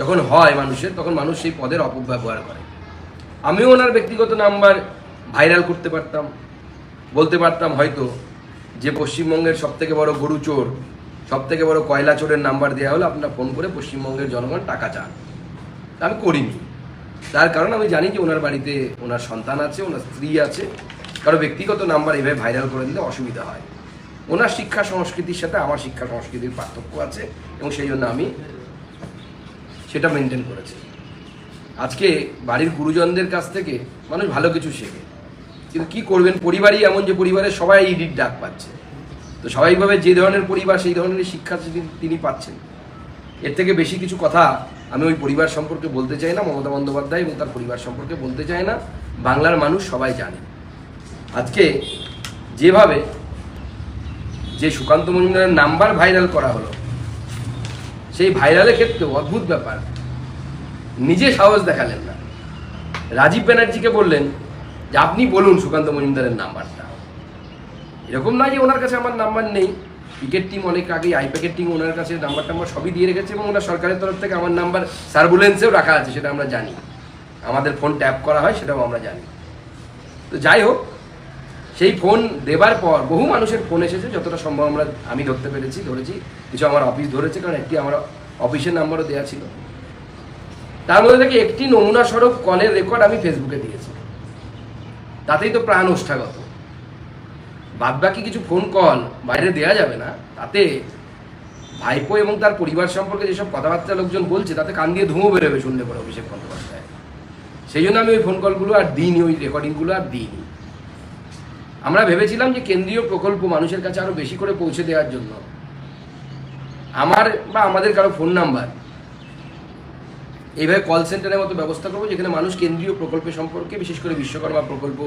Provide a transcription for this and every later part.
যখন হয় মানুষের, তখন মানুষ সেই পদের অপব্যবহার করে। আমিও ওনার ব্যক্তিগত নাম্বার ভাইরাল করতে পারতাম, বলতে পারতাম হয়তো যে পশ্চিমবঙ্গের সব থেকে বড় গরু চোর সব থেকে বড় কয়লা চোরের নাম্বার দেওয়া হলো আপনার ফোন করে পশ্চিমবঙ্গের জনগণ টাকা চান। আমি করিনি। তার কারণ আমি জানি যে ওনার বাড়িতে ওনার সন্তান আছে, ওনার স্ত্রী আছে, কারও ব্যক্তিগত নাম্বার এভাবে ভাইরাল করে দিলে অসুবিধা হয়। ওনার শিক্ষা সংস্কৃতির সাথে আমার শিক্ষা সংস্কৃতির পার্থক্য আছে এবং সেই জন্য আমি সেটা মেনটেন করেছে। আজকে বাড়ির গুরুজনদের কাছ থেকে মানুষ ভালো কিছু শেখে। কিন্তু কি করবেন? পরিবারই এমন যে পরিবারের সবাই ইডির ডাক পাচ্ছে। তো স্বাভাবিকভাবে যে ধরনের পরিবার, সেই ধরনের শিক্ষা তিনি- তিনি পাচ্ছেন। এর থেকে বেশি কিছু কথা আমি ওই পরিবার সম্পর্কে বলতে চাই না, মমতা বন্দ্যোপাধ্যায় এবং তার পরিবার সম্পর্কে বলতে চাই না। বাংলার মানুষ সবাই জানে। আজকে যেভাবে যে সুকান্ত মজুমদারের নাম্বার ভাইরাল করা হলো সেই ভাইরালের ক্ষেত্রেও অদ্ভুত ব্যাপার। নিজে সাহস দেখালেন না। রাজীব ব্যানার্জিকে বললেন যে, আপনি বলুন সুকান্ত মজুমদারের নাম্বারটা। এরকম নয় যে ওনার কাছে আমার নাম্বার নেই। ক্রিকেট টিম অনেক আগেই আইপ্যাকের টিম ওনার কাছে নাম্বার টাম্বার সবই দিয়ে রেখেছে এবং ওনার সরকারের তরফ থেকে আমার নাম্বার সার্ভুলেন্সেও রাখা আছে, সেটা আমরা জানি। আমাদের ফোন ট্যাপ করা হয়, সেটাও আমরা জানি। তো যাই হোক সেই ফোন দেবার পর বহু মানুষের ফোন এসেছে, যতটা সম্ভব আমরা, আমি ধরতে পেরেছি, ধরেছি, কিছু আমার অফিস ধরেছে, কারণ একটি আমার অফিসের নাম্বারও দেওয়া ছিল। তার মধ্যে থেকে একটি নমুনা স্বরূপ কলের রেকর্ড আমি ফেসবুকে দিয়েছি। তাতেই তো প্রাণ ওষ্ঠাগত। বাদ বাকি কিছু ফোন কল বাইরে দেওয়া যাবে না, তাতে ভাইপো এবং তার পরিবার সম্পর্কে যেসব কথাবার্তা লোকজন বলছে, তাতে কান দিয়ে ধুঁয়ো বেরোবে শুনলে পরে অভিষেক বন্দ্যোপাধ্যায়। সেই জন্য আমি ওই ফোন কলগুলো আর দিইনি, ওই রেকর্ডিংগুলো আর দিইনি। আমরা ভেবেছিলাম যে কেন্দ্রীয় প্রকল্প মানুষের কাছে আরও বেশি করে পৌঁছে দেওয়ার জন্য। আমার বা আমাদের কারও ফোন নাম্বার এইভাবে কল সেন্টারের মতো ব্যবস্থা করব, যেখানে মানুষ কেন্দ্রীয় প্রকল্প সম্পর্কে, বিশেষ করে বিশ্বকর্মা প্রকল্প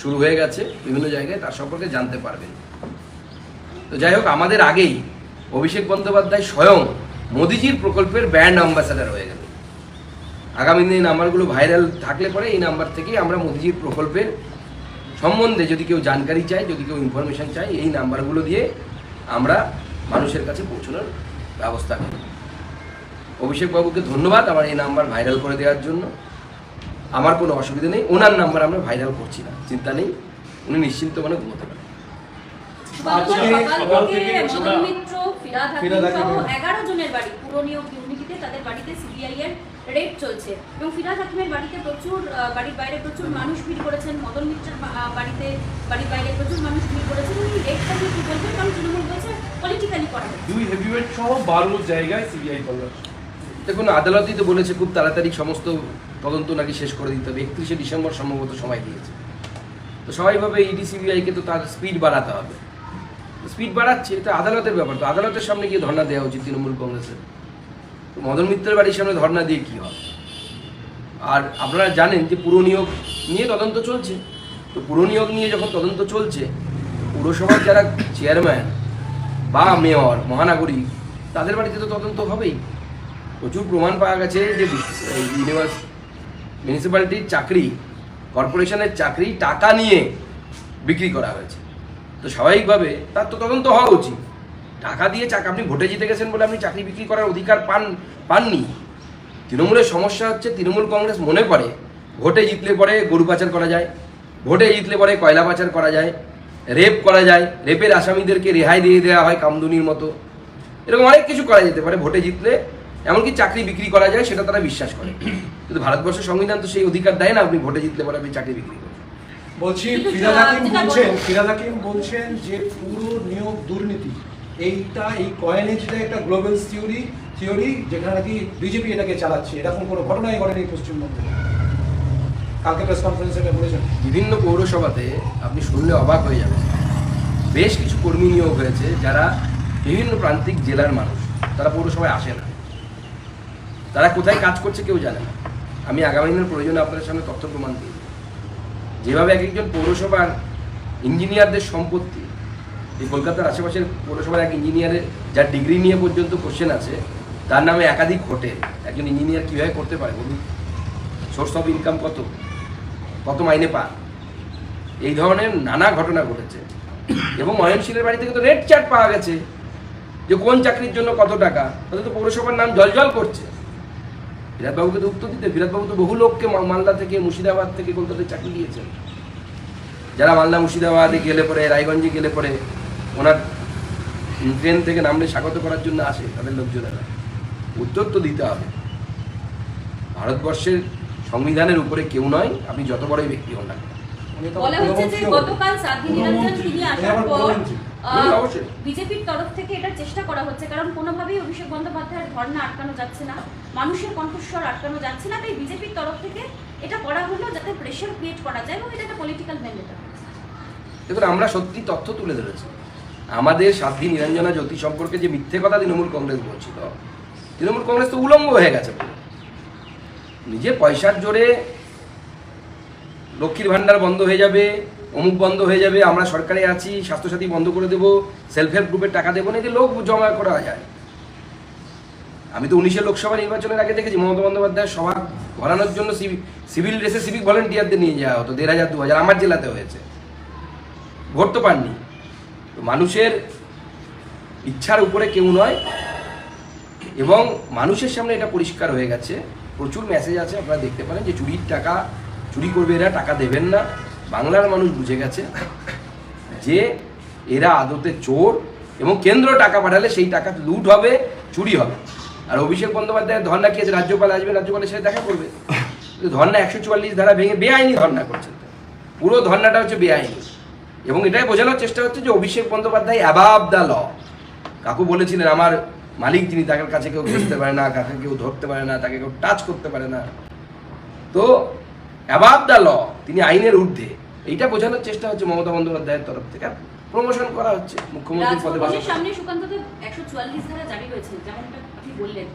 শুরু হয়ে গেছে, বিভিন্ন জায়গায় তার সম্পর্কে জানতে পারবেন। তো যাই হোক, আমাদের আগেই অভিষেক বন্দ্যোপাধ্যায় স্বয়ং মোদিজির প্রকল্পের ব্র্যান্ড অ্যাম্বাসাডার হয়ে গেল। আগামী দিনে নাম্বারগুলো ভাইরাল থাকলে পরে এই নাম্বার থেকেই আমরা মোদিজির প্রকল্পের সম্বন্ধে যদি কেউ জানকারি চাই যদি কেউ ইনফরমেশন চাই এই নাম্বারগুলো দিয়ে আমরা মানুষের কাছে পৌঁছানোর ব্যবস্থা করি। অভিষেক বাবুকে ধন্যবাদ আমার এই নাম্বার ভাইরাল করে দেওয়ার জন্য। আমার কোনো অসুবিধা নেই ওনার নাম্বার আমরা ভাইরাল করছি না চিন্তা নেই উনি নিশ্চিন্ত মনে ঘুমোতে পারেন। মিত্র ফিরাদ ফিরহাদ হাকিম। সহ হাকিমের- এগারো জনের বাড়ি পুরনিয়োগ ইউনিটিতে তাদের বাড়িতে সিবিআই এর রেড চলছে। এবং ফিরাজ হাকিমের বাড়িতে প্রচুর বাড়ির বাইরে প্রচুর মানুষ ভিড় করেছেন মদন মিত্রের বাড়িতে বাড়ির বাইরে প্রচুর মানুষ ভিড় করেছেন এবং এই রেডটা নিয়ে কি বলবেন? কারণ তৃণমূল বলছে পলিটিক্যালি করা দুই হেভিওয়েট সহ বারো জায়গায় সিবিআই করল। দেখুন আদালতই তো বলেছে খুব তাড়াতাড়ি সমস্ত তদন্ত নাকি শেষ করে দিতে হবে। একত্রিশে ডিসেম্বর সম্ভবত সময় দিয়েছে। তো স্বাভাবিকভাবে ইডি সিবিআইকে তো তার স্পিড বাড়াতে হবে। স্পিড বাড়াচ্ছে এটা আদালতের ব্যাপার। তো আদালতের সামনে গিয়ে ধর্ণা দেওয়া উচিত তৃণমূল কংগ্রেসের। তো মদন মিত্রের বাড়ির সামনে ধর্ণা দিয়ে কী হবে? আর আপনারা জানেন যে পুরো নিয়োগ নিয়ে তদন্ত চলছে। তো পুরো নিয়োগ নিয়ে যখন তদন্ত চলছে, পুরসভার যারা চেয়ারম্যান বা মেয়র মহানগরী, তাদের বাড়িতে তো তদন্ত হবেই। প্রচুর প্রমাণ পাওয়া গেছে যে ইউনিভার্স মিউনিসিপ্যালিটির চাকরি কর্পোরেশনের চাকরি টাকা নিয়ে বিক্রি করা হয়েছে। তো স্বাভাবিকভাবে তার তো তদন্ত হওয়া উচিত। টাকা দিয়ে চাক আপনি ভোটে জিতে গেছেন বলে আপনি চাকরি বিক্রি করার অধিকার পান পাননি। তৃণমূলের সমস্যা হচ্ছে তৃণমূল কংগ্রেস মনে করে ভোটে জিতলে পরে গরু পাচার করা যায় ভোটে জিতলে পরে কয়লা পাচার করা যায় রেপ করা যায় রেপের আসামিদেরকে রেহাই দিয়ে দেওয়া হয় কামদুনির মতো। এরকম অনেক কিছু করা যেতে পারে ভোটে জিতলে এমনকি চাকরি বিক্রি করা যায় সেটা তারা বিশ্বাস করে। কিন্তু ভারতবর্ষের সংবিধান তো সেই অধিকার দেয় না আপনি ভোটে জিতলে পরে আপনি চাকরি বিক্রি করুন বলছি ফিরাদ হাকিম বলছেন বলবো- ফিরাদ হাকিম বলছেন যে পুরো নিয়োগ দুর্নীতি এইটা, এই কয়েনেজটা একটা গ্লোবাল থিওরি থিওরি যেখানে নাকি বিজেপি এটাকে চালাচ্ছে। এরকম কোনো ঘটনাই ঘটেনি পশ্চিমবঙ্গে। কালকে প্রেস কনফারেন্সে এটা বলেছেন। বিভিন্ন পৌরসভাতে আপনি শুনলে অবাক হয়ে যাবেন। বেশ কিছু কর্মী নিয়োগ হয়েছে, যারা বিভিন্ন প্রান্তিক জেলার মানুষ। তারা পৌরসভায় আসে না। তারা কোথায় কাজ করছে কেউ জানে না। আমি আগামী দিনের প্রয়োজনে আপনাদের সামনে তথ্য প্রমাণ দিই যেভাবে এক একজন পৌরসভার ইঞ্জিনিয়ারদের সম্পত্তি এই কলকাতার আশেপাশের পৌরসভার এক ইঞ্জিনিয়ারের যার ডিগ্রি নিয়ে পর্যন্ত কোশ্চেন আছে, তার নামে একাধিক হোটেল একজন ইঞ্জিনিয়ার কীভাবে করতে পারে বলুন? সোর্স অফ ইনকাম কত? কত মাইনে পান? এই ধরনের নানা ঘটনা ঘটেছে। এবং অয়নশীলের বাড়ি থেকে তো রেড চার্ট পাওয়া গেছে যে কোন চাকরির জন্য কত টাকা। তাদের তো পৌরসভার নাম জলজল করছে। বিরাটবাবুকে তো উত্তর দিতে বিরাটবাবু তো বহু লোককে মালদা থেকে, মুর্শিদাবাদ থেকে কলকাতায় চাকরি দিয়েছেন। যারা মালদা, মুর্শিদাবাদে গেলে পরে, রায়গঞ্জে গেলে পরে ওনার ট্রেন থেকে নামলে স্বাগত করার জন্য আসে তাদের লোকজনেরা উত্তর তো দিতে হবে ভারতবর্ষের সংবিধানের উপরে কেউ নয় আপনি যত বড়ই ব্যক্তি হন না কেন। উনি তো বলা হচ্ছে যে গতকাল সাধ্বী নিরঞ্জন তিনি আসার পর প্রধানমন্ত্রী। হুম, অবশ্যই। বিজেপির তরফ থেকে এটা চেষ্টা করা হচ্ছে কারণ কোনোভাবেই অভিষেক বন্দ্যোপাধ্যায়ের ধর্ণা আটকানো যাচ্ছে না মানুষের কণ্ঠস্বর আটকানো যাচ্ছে না তাই বিজেপির তরফ থেকে এটা করা হলো যাতে প্রেশার ক্রিয়েট করা যায় এবং এটা একটা পলিটিক্যাল ভ্যান্ডেটা দেখুন আমরা সত্যি তথ্য তুলে ধরেছি আমাদের সাধ্বী নিরঞ্জনা জ্যোতি সম্পর্কে যে মিথ্যে কথা তৃণমূল কংগ্রেস বলছিল, তৃণমূল কংগ্রেস তো উলঙ্গ হয়ে গেছে। নিজে পয়সার জোরে লক্ষ্মীর ভাণ্ডার বন্ধ হয়ে যাবে, অমুক বন্ধ হয়ে যাবে, আমরা সরকারে আছি, স্বাস্থ্যসাথী বন্ধ করে দেবো সেলফ হেল্প গ্রুপের টাকা দেবো না যে লোক জমা করা যায়? আমি তো উনিশের লোকসভা নির্বাচনের আগে দেখেছি, মমতা বন্দ্যোপাধ্যায়ের সভা ঘোরানোর জন্য সিভি- সিভিল ড্রেসে সিভিক ভলেন্টিয়ারদের নিয়ে যাওয়া হতো, দেড় হাজার, দু হাজার, আমার জেলাতে হয়েছে। ভোট তো পাননি। মানুষের ইচ্ছার উপরে কেউ নয়, এবং মানুষের সামনে এটা পরিষ্কার হয়ে গেছে। প্রচুর মেসেজ আছে, আপনারা দেখতে পারেন যে চুরির টাকা চুরি করবে এরা, টাকা দেবেন না। বাংলার মানুষ বুঝে গেছে যে এরা আদতে চোর, এবং কেন্দ্র টাকা পাঠালে সেই টাকা লুট হবে, চুরি হবে। আর অভিষেক বন্দ্যোপাধ্যায়ের ধর্না কি আছে? রাজ্যপাল আসবে, রাজ্যপালের সাথে দেখা করবে? ধর্না একশো চুয়াল্লিশ ধারা ভেঙে বেআইনি ধর্না করছেন। পুরো ধর্নাটা হচ্ছে বেআইনি। এবং এটাই বোঝানোর চেষ্টা হচ্ছে যে অভিষেক বন্দ্যোপাধ্যায় অ্যাবাব দ্য ল কাকু বলেছিলেন আমার মালিক যিনি তার কাছে কেউ ঘেসতে পারে না কাকে কেউ ধরতে পারে না তাকে কেউ টাচ করতে পারে না। তো অ্যাবাব দ্য ল তিনি আইনের ঊর্ধ্বে। এইটা বোঝানোর চেষ্টা হচ্ছে মমতা বন্দ্যোপাধ্যায়ের তরফ থেকে। প্রমোশন করা হচ্ছে মুখ্যমন্ত্রীর পদে সামনে একশো চুয়াল্লিশ ধারা জারি হয়েছে যেমনটা আপনি বললেন।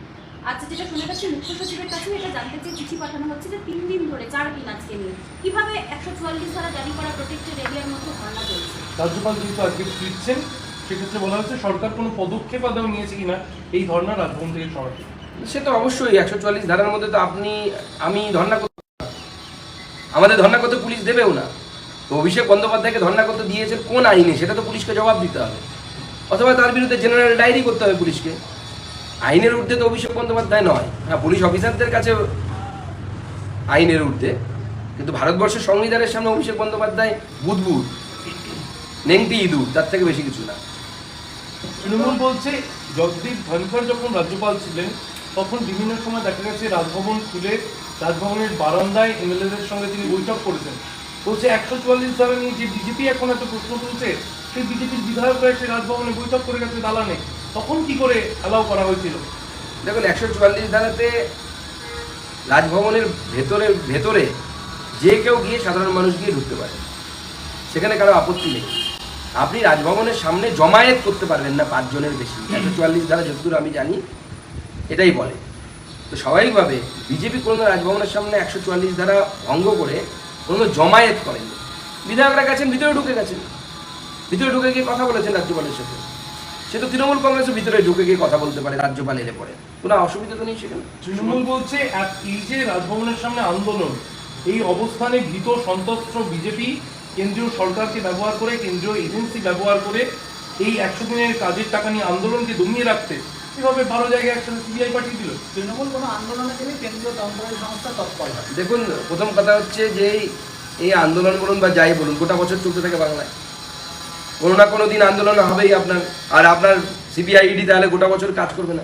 আচ্ছা যেটা শুনে যাচ্ছে মুখ্য সচিবের কাছেও এটা জানতে চেয়ে চিঠি পাঠানো হচ্ছে যে তিন দিন ধরে চার দিন আজকে নিয়ে। কীভাবে একশো চুয়াল্লিশ ধারা জারি করা প্রোটেক্টেড এরিয়ার মধ্যে ধর্ণা চলছে রাজ্যপাল যেহেতু আজকে ফিরছেন। সেক্ষেত্রে বলা হচ্ছে সরকার কোনো পদক্ষেপ আদৌ নিয়েছে কিনা এই ধর্ণা রাজভবন থেকে সরাতে সে তো অবশ্যই একশো চুয়াল্লিশ ধারার মধ্যে তো আপনি আমি ধর্ণা করতে আমাদের ধর্ণা করতে পুলিশ দেবেও না। তো অভিষেক বন্দ্যোপাধ্যায়কে ধর্ণা করতে দিয়েছে কোন আইনে? সেটা তো পুলিশকে জবাব দিতে হবে। অথবা তার বিরুদ্ধে জেনারেল ডায়েরি করতে হবে পুলিশকে। আইনের ঊর্ধ্বে তো অভিষেক বন্দ্যোপাধ্যায় নয়। হ্যাঁ পুলিশ অফিসারদের কাছে আইনের ঊর্ধ্বে। কিন্তু ভারতবর্ষের সংবিধানের সামনে অভিষেক বন্দ্যোপাধ্যায় বুদবুদ নেংটি ইঁদুর, তার থেকে বেশি কিছু না। তৃণমূল বলছে জগদীপ ধনখড় যখন রাজ্যপাল ছিলেন, তখন বিভিন্ন সময় দেখা গেছে রাজভবন খুলে রাজভবনের বারান্দায় এমএলএদের সঙ্গে তিনি বৈঠক করেছেন। বলছে, একশো চুয়াল্লিশ ধারা নিয়ে যে বিজেপি এখন এত প্রশ্ন তুলছে, সেই বিজেপির বিধায়করা এসে রাজভবনে বৈঠক করে গেছে, দালানে। তখন কি করে অ্যালাউ করা হয়েছিল? দেখুন, একশো চুয়াল্লিশ ধারাতে রাজভবনের ভেতরে ভেতরে যে কেউ গিয়ে সাধারণ মানুষ গিয়ে ঢুকতে পারে, সেখানে কারও আপত্তি নেই। আপনি রাজভবনের সামনে জমায়েত করতে পারবেন না পাঁচজনের বেশি। একশো চুয়াল্লিশ ধারা যতদূর আমি জানি, এটাই বলে। তো স্বাভাবিকভাবে বিজেপি কোনো রাজভবনের সামনে একশো চুয়াল্লিশ ধারা ভঙ্গ করে কোনো জমায়েত করেনি। বিধায়করা গেছেন, ভিতরে ঢুকে গেছেন। ভিতরে ঢুকে গিয়ে কথা বলেছেন রাজ্যপালের সাথে। সে তো তৃণমূল কংগ্রেসের ভিতরে ঢুকে গিয়ে কথা বলতে পারে রাজ্যপাল এলে পরে। কোনো অসুবিধা তো নেই সেখানে? তৃণমূল বলছে এই যে রাজভবনের সামনে আন্দোলন। এই অবস্থানে ভীত সন্ত্রস্ত বিজেপি কেন্দ্রীয় সরকারকে ব্যবহার করে কেন্দ্রীয় এজেন্সি ব্যবহার করে এই একশো দিনের কাজের টাকা নিয়ে আন্দোলনকে দমিয়ে রাখতে। এভাবে বারো জায়গায় একসাথে সিবিআই পাঠিয়ে দিল? তৃণমূল কোনো আন্দোলনে গেলে কেন্দ্রীয় তন্ত্রালী সংস্থা তৎপর দেখুন প্রথম কথা হচ্ছে যে এই- এই আন্দোলন বলুন বা যাই বলুন গোটা বছর চলতে থাকে বাংলায়। কোনো না কোনো দিন আন্দোলন হবেই আপনার। আর আপনার সিবিআই ইডি তাহলে গোটা বছর কাজ করবে না।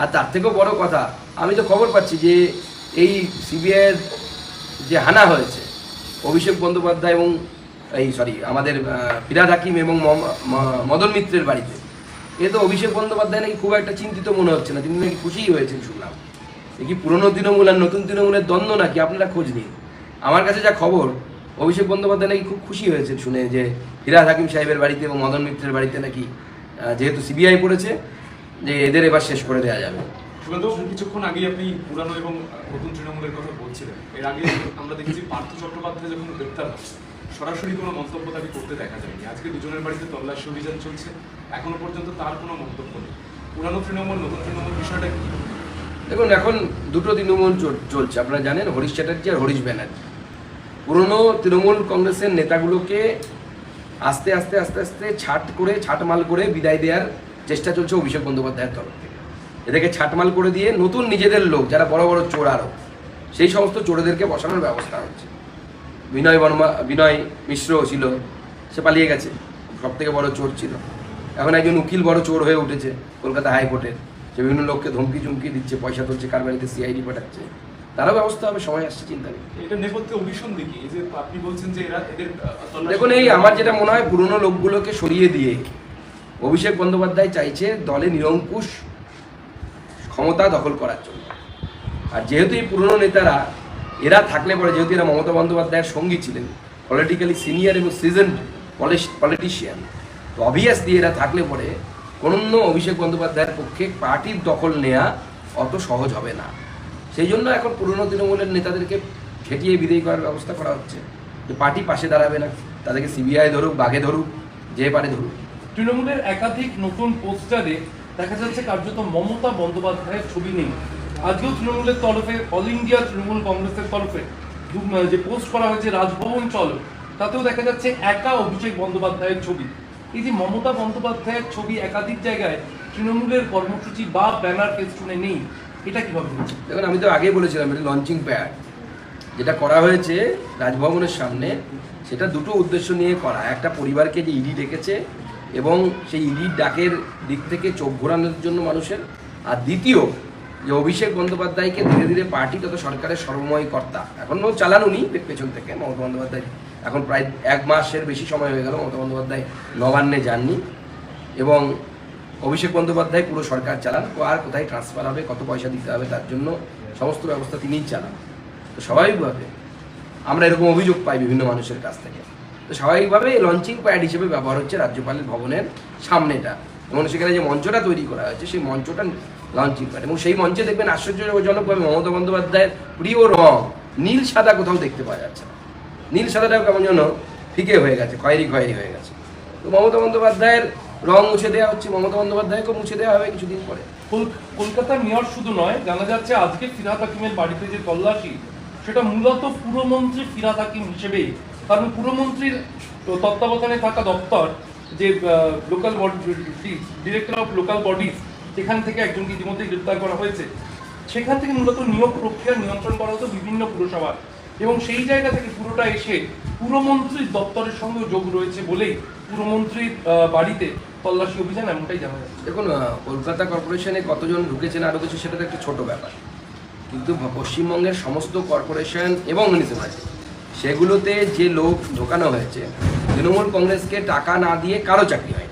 আর তার থেকেও বড় কথা, আমি তো খবর পাচ্ছি যে এই সিবিআইয়ের যে হানা হয়েছে, অভিষেক বন্দ্যোপাধ্যায় এবং এই সরি, আমাদের ফিরাদ হাকিম এবং মদন মিত্রের বাড়িতে। এ তো অভিষেক বন্দ্যোপাধ্যায় নাকি খুব একটা চিন্তিত মনে হচ্ছে না, তিনি নাকি খুশিই হয়েছেন শুনলাম। কি পুরনো তৃণমূল আর নতুন তৃণমূলের দ্বন্দ্ব নাকি? আপনারা খোঁজ নিন। আমার কাছে যা খবর, অভিষেক বন্দ্যোপাধ্যায় নাকি খুব খুশি হয়েছেন শুনে যে ফিরাদ হাকিম সাহেবের বাড়িতে এবং মদন মিত্রের বাড়িতে নাকি যেহেতু সিবিআই পড়েছে যে এদের এবার শেষ করে দেওয়া যাবে। কিছুক্ষণ আগেই আপনি পুরানো এবং নতুন তৃণমূলের কথা বলছিলেন। এর আগে আমরা দেখেছি পার্থ চট্টোপাধ্যায় যখন গ্রেপ্তার হয় সরাসরি কোনো মন্তব্য তাকে করতে দেখা যায়নি। আজকে দুজনের বাড়িতে তল্লাশি অভিযান চলছে এখনও পর্যন্ত তার কোনো মন্তব্য নেই। পুরানো তৃণমূল নতুন তৃণমূল বিষয়টা কি? দেখুন এখন দুটো তৃণমূল চলছে। আপনারা জানেন হরিশ চ্যাটার্জি আর হরিশ ব্যানার্জি। পুরনো তৃণমূল কংগ্রেসের নেতাগুলোকে আস্তে আস্তে আস্তে আস্তে ছাট করে, ছাটমাল করে বিদায় দেওয়ার চেষ্টা চলছে অভিষেক বন্দ্যোপাধ্যায়ের তরফ থেকে। এদেরকে ছাটমাল করে দিয়ে নতুন নিজেদের লোক, যারা বড় বড় চোর আরও সেই সমস্ত চোরেদেরকে বসানোর ব্যবস্থা হচ্ছে। বিনয় বর্মা, বিনয় মিশ্র ছিল, সে পালিয়ে গেছে। সব থেকে বড় চোর ছিল। এখন একজন উকিল বড় চোর হয়ে উঠেছে কলকাতা হাইকোর্টের। সে বিভিন্ন লোককে ধমকি চুমকি দিচ্ছে, পয়সা তুলছে, কার বাড়িতে সিআইডি পাঠাচ্ছে। তারও ব্যবস্থা হবে সময় আসছে চিন্তা নেই। এটা নেপথ্যে যে আপনি বলছেন যে এরা এদের দেখুন এই আমার যেটা মনে হয় পুরনো লোকগুলোকে সরিয়ে দিয়ে অভিষেক বন্দ্যোপাধ্যায় চাইছে দলে নিরঙ্কুশ ক্ষমতা দখল করার জন্য। আর যেহেতু এই পুরনো নেতারা এরা থাকলে পরে যেহেতু এরা মমতা বন্দ্যোপাধ্যায়ের সঙ্গী ছিলেন পলিটিক্যালি সিনিয়র এবং সিজন পলিটিশিয়ান তো অবভিয়াসলি এরা থাকলে পরে কোনো অভিষেক বন্দ্যোপাধ্যায়ের পক্ষে পার্টির দখল নেওয়া অত সহজ হবে না। সেই জন্য এখন পুরনো তৃণমূলের নেতাদেরকে ঠেকিয়ে বিদায়ী করার ব্যবস্থা করা হচ্ছে। যে পার্টি পাশে দাঁড়াবে না, তাদেরকে সিবিআই ধরুক, বাঘে ধরুক, যে পারে ধরুক। তৃণমূলের একাধিক নতুন পোস্টারে দেখা যাচ্ছে কার্যত মমতা বন্দ্যোপাধ্যায়ের ছবি নেই। আজকেও তৃণমূলের তরফে, অল ইন্ডিয়া তৃণমূল কংগ্রেসের তরফে যে পোস্ট করা হয়েছে, রাজভবন চলো, তাতেও দেখা যাচ্ছে একা অভিষেক বন্দ্যোপাধ্যায়ের ছবি। এই যে মমতা বন্দ্যোপাধ্যায়ের ছবি একাধিক জায়গায় তৃণমূলের কর্মসূচি বা ব্যানার ফেস্টুনে নেই। এটা কীভাবে দেখুন, আমি তো আগেই বলেছিলাম, এটা লঞ্চিং প্যাড যেটা করা হয়েছে রাজভবনের সামনে, সেটা দুটো উদ্দেশ্য নিয়ে করা। একটা পরিবারকে যে ইডি ডেকেছে এবং সেই ইডির ডাকের দিক থেকে চোখ ঘোরানোর জন্য মানুষের। আর দ্বিতীয়, যে অভিষেক বন্দ্যোপাধ্যায়কে ধীরে ধীরে পার্টি তথা সরকারের সর্বময় কর্তা। এখনও চালান উনি পেছন থেকে মমতা বন্দ্যোপাধ্যায়। এখন প্রায় এক মাসের বেশি সময় হয়ে গেল মমতা বন্দ্যোপাধ্যায় নবান্নে যাননি। এবং অভিষেক বন্দ্যোপাধ্যায় পুরো সরকার চালান আর কোথায় ট্রান্সফার হবে, কত পয়সা দিতে হবে তার জন্য সমস্ত ব্যবস্থা তিনিই চালান। তো স্বাভাবিকভাবে আমরা এরকম অভিযোগ পাই বিভিন্ন মানুষের কাছ থেকে। তো স্বাভাবিকভাবে লঞ্চিং প্যাড হিসেবে ব্যবহার হচ্ছে রাজ্যপালের ভবনের সামনেটা। এবং সেখানে যে মঞ্চটা তৈরি করা হয়েছে, সেই মঞ্চটা লঞ্চিং প্যাড এবং সেই মঞ্চে দেখবেন আশ্চর্যজনকভাবে মমতা বন্দ্যোপাধ্যায়ের প্রিয় রং নীল সাদা কোথাও দেখতে পাওয়া যাচ্ছে না। নীল সাদাটাও কেমন যেন ফিকে হয়ে গেছে, খয়েরি খয়েরি হয়ে গেছে। তো মমতা বন্দ্যোপাধ্যায়ের রং মুছে দেওয়া হচ্ছে, মমতা বন্দ্যোপাধ্যায়কে মুছে দেওয়া হবে কিছুদিন পরে। কল- কলকাতার মেয়র শুধু নয়, জানা যাচ্ছে আজকে ফিরাদ হাকিমের বাড়িতে যে তল্লাশি, সেটা মূলত পুরমন্ত্রী ফিরাদ হাকিম হিসেবেই। কারণ পুরমন্ত্রীর তত্ত্বাবধানে থাকা দপ্তর যে local director of local bodies সেখান থেকে একজনকে ইতিমধ্যে গ্রেপ্তার করা হয়েছে, সেখান থেকে মূলত নিয়োগ প্রক্রিয়া নিয়ন্ত্রণ করা হতো বিভিন্ন পুরসভার এবং সেই জায়গা থেকে পুরোটা এসে পুরমন্ত্রীর দপ্তরের সঙ্গে যোগ রয়েছে বলেই পুরমন্ত্রীর বাড়িতে তল্লাশি অভিযান এমনটাই জানা যাচ্ছে। দেখুন কলকাতা কর্পোরেশনে কতজন ঢুকেছেন আরও কিছু সেটা তো একটা ছোট ব্যাপার। কিন্তু পশ্চিমবঙ্গের সমস্ত কর্পোরেশন এবং মিউনিসিপ্যালিটি সেগুলোতে যে লোক ঢোকানো হয়েছে, তৃণমূল কংগ্রেসকে টাকা না দিয়ে কারও চাকরি হয়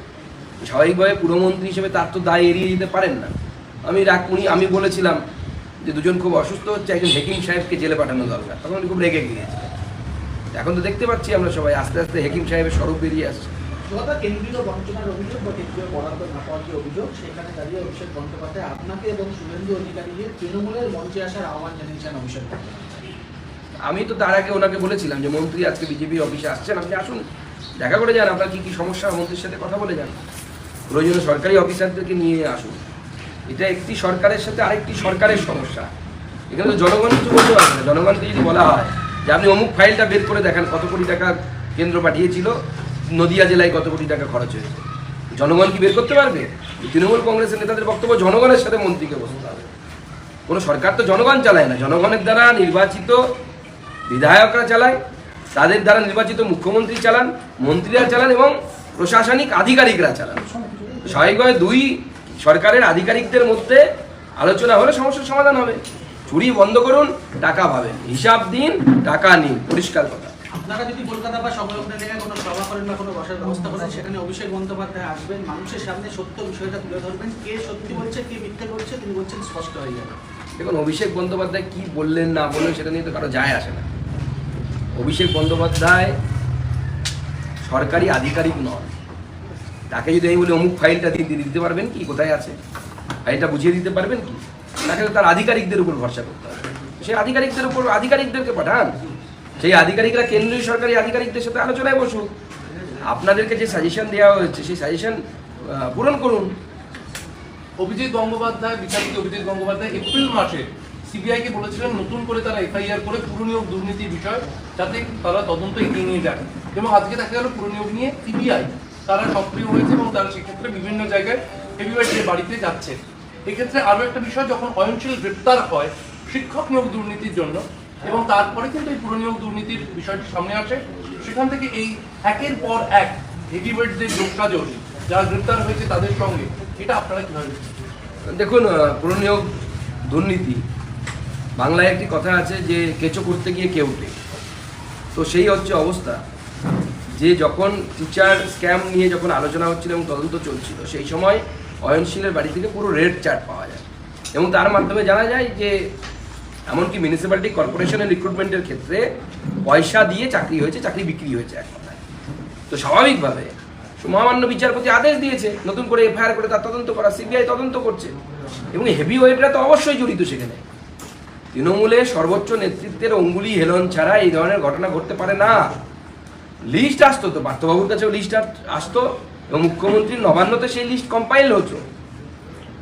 স্বাভাবিকভাবে পুরমন্ত্রী হিসেবে তার তো দায় এড়িয়ে যেতে পারেন না। আমি রাগ আমি বলেছিলাম যে দুজন খুব অসুস্থ হচ্ছে একজন হেকিম সাহেবকে জেলে পাঠানো দরকার। তখন উনি খুব রেগে গিয়েছিলেন এখন তো দেখতে পাচ্ছি আমরা সবাই আস্তে আস্তে হেকিম সাহেবের স্বরূপ বেরিয়ে আসছে। কেন্দ্রীয় বঞ্চনার অভিযোগ বা কেন্দ্রীয় বরাদ্দ না পাওয়ার যে অভিযোগ সেখানে দাঁড়িয়ে অভিষেক বন্দ্যোপাধ্যায় আপনাকে এবং শুভেন্দু অধিকারীকে তৃণমূলের মঞ্চে আসার আহ্বান জানিয়েছেন অভিষেক আমি তো তার আগে ওনাকে বলেছিলাম যে মন্ত্রী আজকে বিজেপি অফিসে আসছেন আপনি আসুন। দেখা করে যান আপনার কী কী সমস্যা মন্ত্রীর সাথে কথা বলে যান। প্রয়োজনে সরকারি অফিসারদেরকে নিয়ে আসুন। এটা একটি সরকারের সাথে আরেকটি সরকারের সমস্যা। এখানে তো জনগণ কিছু বলতে পারবে না। জনগণকে যদি বলা হয় যে আপনি অমুক ফাইলটা বের করে দেখান, কত কোটি টাকা কেন্দ্র পাঠিয়েছিল, নদিয়া জেলায় কত কোটি টাকা খরচ হয়েছে। জনগণ কি বের করতে পারবে? তৃণমূল কংগ্রেসের নেতাদের বক্তব্য জনগণের সাথে মন্ত্রীকে বসতে হবে। কোনো সরকার তো জনগণ চালায় না। জনগণের দ্বারা নির্বাচিত বিধায়করা চালায়, তাদের দ্বারা নির্বাচিত মুখ্যমন্ত্রী চালান, মন্ত্রীরা চালান এবং প্রশাসনিক আধিকারিকরা চালান। স্বাভাবিকভাবে দুই সরকারের আধিকারিকদের মধ্যে আলোচনা হলে সমস্যার সমাধান হবে। চুরি বন্ধ করুন টাকা পাবেন। হিসাব দিন টাকা নিন। পরিষ্কার কথা। আপনারা যদি কলকাতা বা সংলগ্ন জায়গায় কোনো সভা করেন বা কোনো বসার ব্যবস্থা করেন সেখানে অভিষেক বন্দ্যোপাধ্যায় আসবেন মানুষের সামনে সত্য বিষয়টা তুলে ধরবেন কে সত্যি বলছে কে মিথ্যে বলছে তিনি বলছেন স্পষ্ট হয়ে যাবে। দেখুন অভিষেক বন্দ্যোপাধ্যায় কি বললেন না বললেন সেটা নিয়ে তো কারও যায় আসে না। অভিষেক বন্দ্যোপাধ্যায় সরকারি আধিকারিক নন। তাকে যদি আমি বলি, অমুক ফাইলটা দিয়ে দিতে পারবেন কি? কোথায় আছে? ফাইলটা বুঝিয়ে দিতে পারবেন কি? তাকে তার আধিকারিকদের উপর ভরসা করতে হবে। সেই আধিকারিকদের উপর, আধিকারিকদেরকে পাঠান। সেই আধিকারিকরা কেন্দ্রীয় সরকারি আধিকারিকদের সাথে আলোচনায় বসুক আপনাদেরকে যে সাজেশন দেওয়া হয়েছে, সেই সাজেশন পূরণ করুন। অভিজিৎ গঙ্গোপাধ্যায়, বিচারপতি অভিজিৎ গঙ্গোপাধ্যায় এপ্রিল মাসে সিবিআই কে বলেছিলেন, নতুন করে তারা এফআইআর করে পুরনিয়োগ দুর্নীতির বিষয় যাতে তারা তদন্ত এগিয়ে নিয়ে যায় এবং আজকে দেখা গেল পুরনিয়োগ নিয়ে সিবিআই তারা সক্রিয় হয়েছে এবং তারা সেক্ষেত্রে বিভিন্ন জায়গায় হেভিওয়েটের বাড়িতে যাচ্ছে। এক্ষেত্রে আরও একটা বিষয়, যখন অয়নশীল গ্রেপ্তার হয় শিক্ষক নিয়োগ দুর্নীতির জন্য এবং তারপরে কিন্তু এই পুরো নিয়োগ দুর্নীতির বিষয়টি সামনে আসে, সেখান থেকে এই একের পর এক হেভিওয়েটদের যোগসাজশ যারা গ্রেপ্তার হয়েছে তাদের সঙ্গে, এটা আপনারা কীভাবে? দেখুন পুরনিয়োগ দুর্নীতি, বাংলায় একটি কথা আছে যে কেঁচো করতে গিয়ে কেউটে তো সেই হচ্ছে অবস্থা। যে যখন টিচার স্ক্যাম নিয়ে যখন আলোচনা হচ্ছিল এবং তদন্ত চলছিল, সেই সময় অয়নশীলের বাড়ি থেকে পুরো রেড চার্ট পাওয়া যায়। এবং তার মাধ্যমে জানা যায় যে, এমনকি মিউনিসিপ্যালিটি কর্পোরেশনের রিক্রুটমেন্টের ক্ষেত্রে পয়সা দিয়ে চাকরি হয়েছে, চাকরি বিক্রি হয়েছে এক কথায়। তো স্বাভাবিকভাবে মহামান্য বিচারপতি আদেশ দিয়েছে, নতুন করে এফআইআর করে তার তদন্ত করা, সিবিআই তদন্ত করছে। এবং হেভি ওয়েটরা তো অবশ্যই জড়িত সেখানে। তৃণমূলে সর্বোচ্চ নেতৃত্বের অঙ্গুলি হেলন ছাড়া এই ধরনের ঘটনা ঘটতে পারে না। লিস্ট আসতো তো, পার্থবাবুর কাছেও লিস্ট আসতো এবং মুখ্যমন্ত্রীর নবান্নতে সেই লিস্ট কম্পাইল হতো।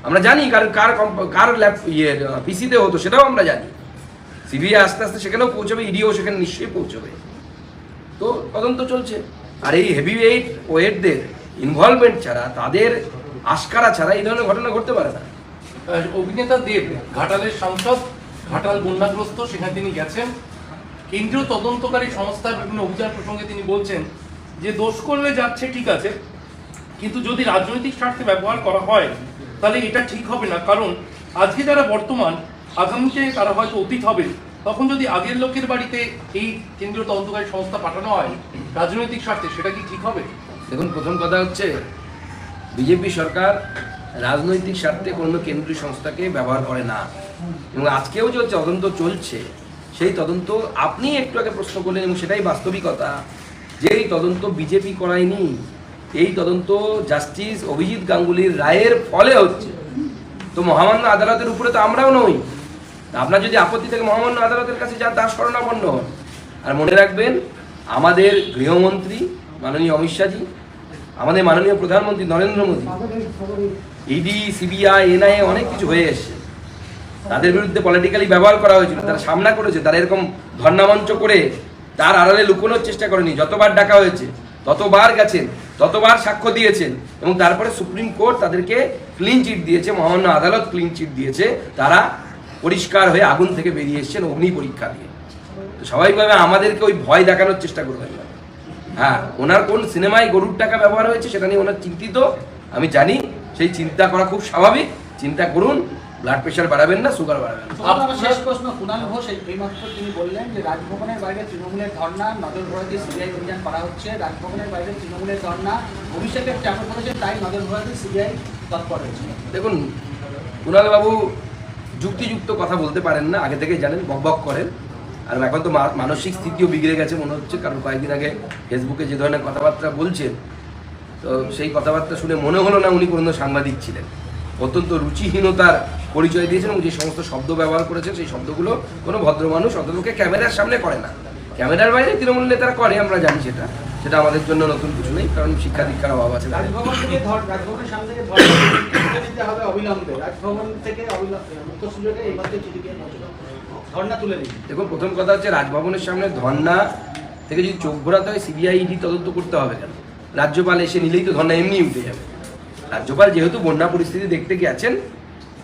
আমরা জানি কারণ কার কার ল্যাপ ইয়ে পিসিতে হতো, সেটাও আমরা জানি। সিবিআই আস্তে আস্তে সেখানেও পৌঁছবে ইডিও সেখানে নিশ্চয়ই পৌঁছবে। তো তদন্ত চলছে। আর এই হেভি ওয়েট ওয়েটদের ইনভলভমেন্ট ছাড়া, তাদের আশকারা ছাড়া এই ধরনের ঘটনা ঘটতে পারে না। অভিনেতা দেব, ঘাটালের সাংসদ ঘাটাল বন্যাগ্রস্ত সেখানে তিনি গেছেন। কেন্দ্রীয় তদন্তকারী সংস্থার বিভিন্ন অভিযান প্রসঙ্গে তিনি বলছেন যে দোষ করলে যাচ্ছে, ঠিক আছে, কিন্তু যদি রাজনৈতিক স্বার্থে ব্যবহার করা হয়, তাহলে এটা ঠিক হবে না। কারণ আজকে যারা বর্তমান, আগামীতে তারা হয়তো অতীত হবে তখন যদি আগের লোকের বাড়িতে এই কেন্দ্রীয় তদন্তকারী সংস্থা পাঠানো হয় রাজনৈতিক স্বার্থে, সেটা কি ঠিক হবে? দেখুন, প্রথম কথা হচ্ছে, বিজেপি সরকার রাজনৈতিক স্বার্থে কোনো কেন্দ্রীয় সংস্থাকে ব্যবহার করে না। এবং আজকেও যে তদন্ত চলছে সেই তদন্ত আপনি একটু আগে প্রশ্ন করলেন এবং সেটাই বাস্তবিকতা। যে এই তদন্ত বিজেপি করায়নি এই তদন্ত জাস্টিস অভিজিৎ গাঙ্গুলির রায়ের ফলে হচ্ছে। তো মহামান্য আদালতের উপরে তো আমরাও নই। আপনার যদি আপত্তি থেকে মহামান্য আদালতের কাছে যা দাস শরণাপন্ন হন। আর মনে রাখবেন আমাদের গৃহমন্ত্রী মাননীয় অমিত শাহজি আমাদের মাননীয় প্রধানমন্ত্রী Narendra Modi ED CBI NIA অনেক কিছু হয়ে এসছে। তাদের বিরুদ্ধে পলিটিক্যালি ব্যবহার করা হয়েছিল, তারা সামনা করেছে, তারা এরকম ধর্ণামঞ্চ করে তার আড়ালে লুকোনোর চেষ্টা করেনি, যতবার ডাকা হয়েছে, ততবার গেছেন, ততবার সাক্ষ্য দিয়েছেন এবং তারপরে সুপ্রিম কোর্ট তাদেরকে ক্লিন চিট দিয়েছে, মহামান্য আদালত ক্লিন চিট দিয়েছে, তারা পরিষ্কার হয়ে আগুন থেকে বেরিয়ে এসেছেন অগ্নি পরীক্ষা দিয়ে। স্বাভাবিকভাবে আমাদেরকে ওই ভয় দেখানোর চেষ্টা করবেন না হ্যাঁ ওনার কোন সিনেমায় গরুর টাকা ব্যবহার হয়েছে সেটা নিয়ে ওনার চিন্তিত, আমি জানি, সেই চিন্তা করা খুব স্বাভাবিক, চিন্তা করুন ব্লাড প্রেশার বাড়াবেন না সুগার বাড়াবেন না। শেষ প্রশ্ন কুণাল ঘোষ এই- এইমাত্র তিনি বললেন যে রাজভবনের বাইরে তৃণমূলের ধর্ণা নজর ঘোরাতে সিবিআই অভিযান করা হচ্ছে। রাজভবনের বাইরে তৃণমূলের ধর্ণা অভিষেকের চাপে পড়েছে তাই নজর ঘোরাতে সিবিআই তৎপর হয়েছে। দেখুন কুণালবাবু যুক্তিযুক্ত কথা বলতে পারেন না আগে থেকে জানেন বকবক করেন। আর এখন তো মানসিক স্থিতিও বিগড়ে গেছে মনে হচ্ছে কারণ কয়েকদিন আগে ফেসবুকে যে ধরনের কথাবার্তা বলছেন তো সেই কথাবার্তা শুনে মনে হলো না উনি কোনো সাংবাদিক ছিলেন। অত্যন্ত রুচিহীনতার পরিচয় দিয়েছেন এবং যে সমস্ত শব্দ ব্যবহার করেছেন সেই শব্দগুলো কোনো ভদ্র মানুষ অন্ততকে ক্যামেরার সামনে করে না। ক্যামেরার বাইরে তৃণমূল নেতারা করে আমরা জানি সেটা। সেটা আমাদের জন্য নতুন কিছু নেই কারণ শিক্ষা দীক্ষার অভাব আছে। দেখুন প্রথম কথা হচ্ছে রাজভবনের সামনে ধর্না থেকে যদি চোখ ঘোরাতে হয় সিবিআই ইডি তদন্ত করতে হবে কেন? রাজ্যপাল এসে নিলেই তো ধর্না এমনি উঠে যাবে। রাজ্যপাল যেহেতু বন্যা পরিস্থিতি দেখতে গেছেন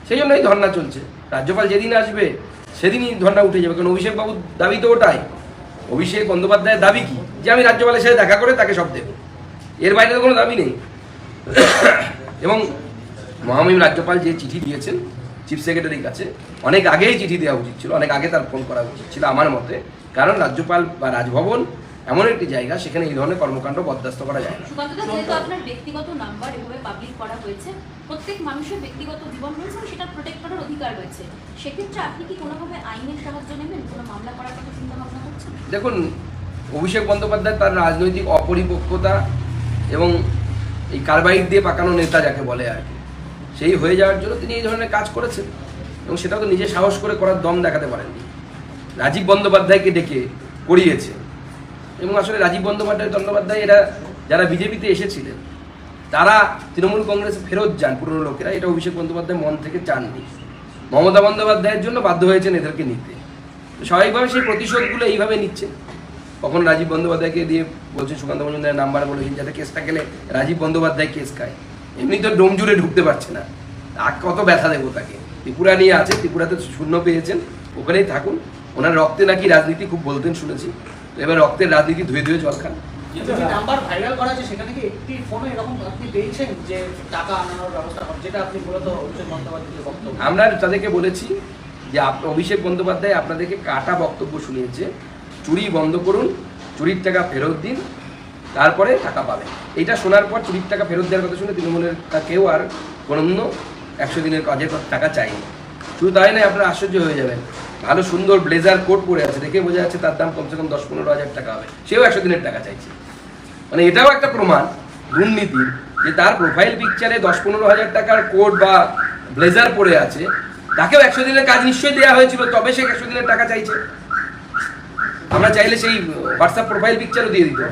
সেই জন্যই ধর্না চলছে। রাজ্যপাল যেদিন আসবে, সেদিনই ধর্না উঠে যাবে। কারণ অভিষেক বাবুর দাবি তো ওটাই। অভিষেক বন্দ্যোপাধ্যায়ের দাবি কি? যে আমি রাজ্যপালের সাথে দেখা করে তাকে সব দেবো। এর বাইরে তো কোনো দাবি নেই। এবং মহামহিম রাজ্যপাল যে চিঠি দিয়েছেন, চিফ সেক্রেটারির কাছে, অনেক আগেই চিঠি দেওয়া উচিত ছিল, অনেক আগে তার ফোন করা উচিত ছিল আমার মতে। কারণ রাজ্যপাল বা রাজভবন এমন একটি জায়গা সেখানে এই ধরনের কর্মকাণ্ড বরদাস্ত করা যায় না। আপনার ব্যক্তিগত নাম্বার এভাবে পাবলিক করা হয়েছে প্রত্যেক মানুষের ব্যক্তিগত জীবন রয়েছে সেটা প্রোটেক্ট করার অধিকার রয়েছে। সেক্ষেত্রে আপনি কি কোনোভাবে আইনের সাহায্য নেবেন? কোনো মামলা করার কথা চিন্তা ভাবনা করছেন? দেখুন অভিষেক বন্দ্যোপাধ্যায় তার রাজনৈতিক অপরিপক্কতা এবং এই কারবাইট দিয়ে পাকানো নেতা যাকে বলে আর কি সেই হয়ে যাওয়ার জন্য তিনি এই ধরনের কাজ করেছেন এবং সেটা তো নিজে সাহস করে করার দম দেখাতে পারেননি। রাজীব বন্দ্যোপাধ্যায়কে ডেকে করিয়েছে। এবং আসলে রাজীব বন্দ্যোপাধ্যায় বন্দ্যোপাধ্যায় এরা যারা বিজেপিতে এসেছিলেন, তারা তৃণমূল কংগ্রেসে ফেরত যান পুরনো লোকেরা। এটা অভিষেক বন্দ্যোপাধ্যায় মন থেকে চাননি। মমতা বন্দ্যোপাধ্যায়ের জন্য বাধ্য হয়েছেন এদেরকে নিতে। স্বাভাবিকভাবে সেই প্রতিশোধগুলো এইভাবে নিচ্ছে। কখন রাজীব বন্দ্যোপাধ্যায়কে দিয়ে বলছে সুকান্ত মজুমদারের নাম্বার বলেছেন যাতে কেসটা গেলে রাজীব বন্দ্যোপাধ্যায় কেস খায়। এমনি তো ডোম জুড়ে ঢুকতে পারছে না। আর কত ব্যথা দেবো তাকে। ত্রিপুরা নিয়ে আছে, ত্রিপুরাতে শূন্য পেয়েছেন, ওখানেই থাকুন। ওনার রক্তে নাকি রাজনীতি খুব বলতেন শুনেছি। এবার রক্তের রাজনীতি ধুয়ে ধুয়ে জল খান। নাম্বার ভাইরাল করা আছে সেখানে কি একটি ফোনে এরকম আপনি পেয়েছেন যে টাকা আনানোর ব্যবস্থা? যেটা আপনি মূলত অভিষেক বন্দ্যোপাধ্যায়ের বক্তব্য। আমরা তাদেরকে বলেছি যে অভিষেক বন্দ্যোপাধ্যায় আপনাদেরকে কাটা বক্তব্য শুনিয়েছে। চুরি বন্ধ করুন চুরির টাকা ফেরত দিন তারপরে টাকা পাবেন। এইটা শোনার পর চুরির টাকা ফেরত দেওয়ার কথা শুনে তৃণমূলের তা কেউ আর কোনো একশো দিনের কাজের টাকা চায়নি শুধু তাই নয় আপনারা আশ্চর্য হয়ে যাবেন। ভালো সুন্দর ব্লেজার কোট পরে আছে দেখে বোঝা যাচ্ছে তার দাম কমসে কম দশ পনেরো হাজার টাকা হবে। সেও একশো দিনের টাকা চাইছে। মানে এটাও একটা প্রমাণ দুর্নীতির যে তার প্রোফাইল পিকচারে দশ পনেরো হাজার টাকার কোট বা ব্লেজার পরে আছে তাকেও একশো দিনের কাজ নিশ্চয়ই দেওয়া হয়েছিল তবে সে একশো দিনের টাকা চাইছে। আমরা চাইলে সেই হোয়াটসঅ্যাপ প্রোফাইল পিকচারও দিয়ে দিতে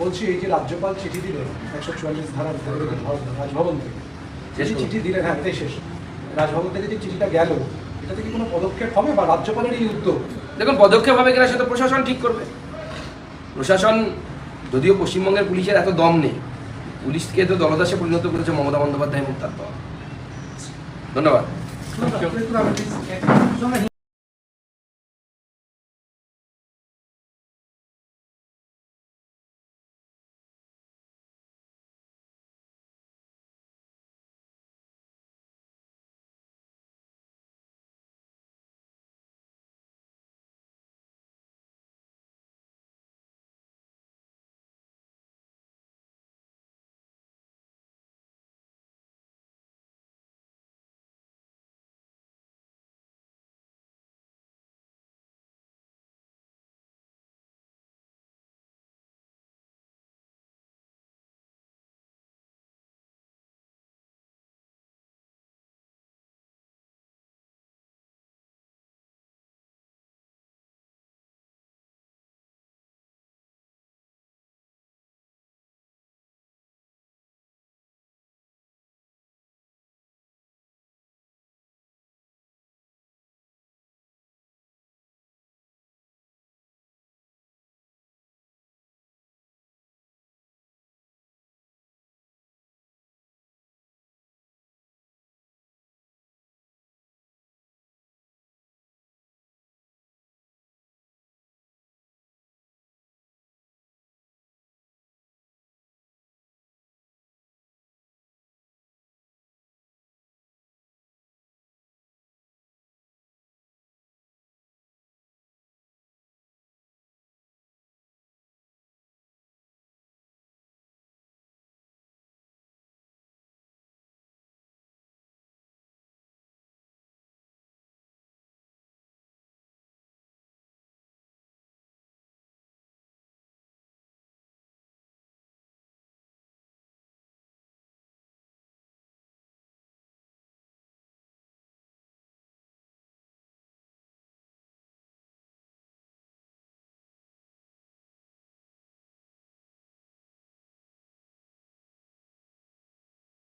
বলছি এই যে রাজ্যপাল চিঠি দিলেন একশো চুয়াল্লিশ ধারা রাজভবন থেকে। চিঠি দিলেন হ্যাঁ শেষ। রাজভবন থেকে যে চিঠিটা গেল কোনো পদক্ষেপ হবে বা রাজ্যপালের এই উদ্যোগ? দেখুন পদক্ষেপ হবে কিনা সেটা প্রশাসন ঠিক করবে। প্রশাসন যদিও পশ্চিমবঙ্গের পুলিশের এত দম নেই পুলিশকে তো দলদাসে পরিণত করেছে মমতা বন্দ্যোপাধ্যায় মুক্তার দল। ধন্যবাদ।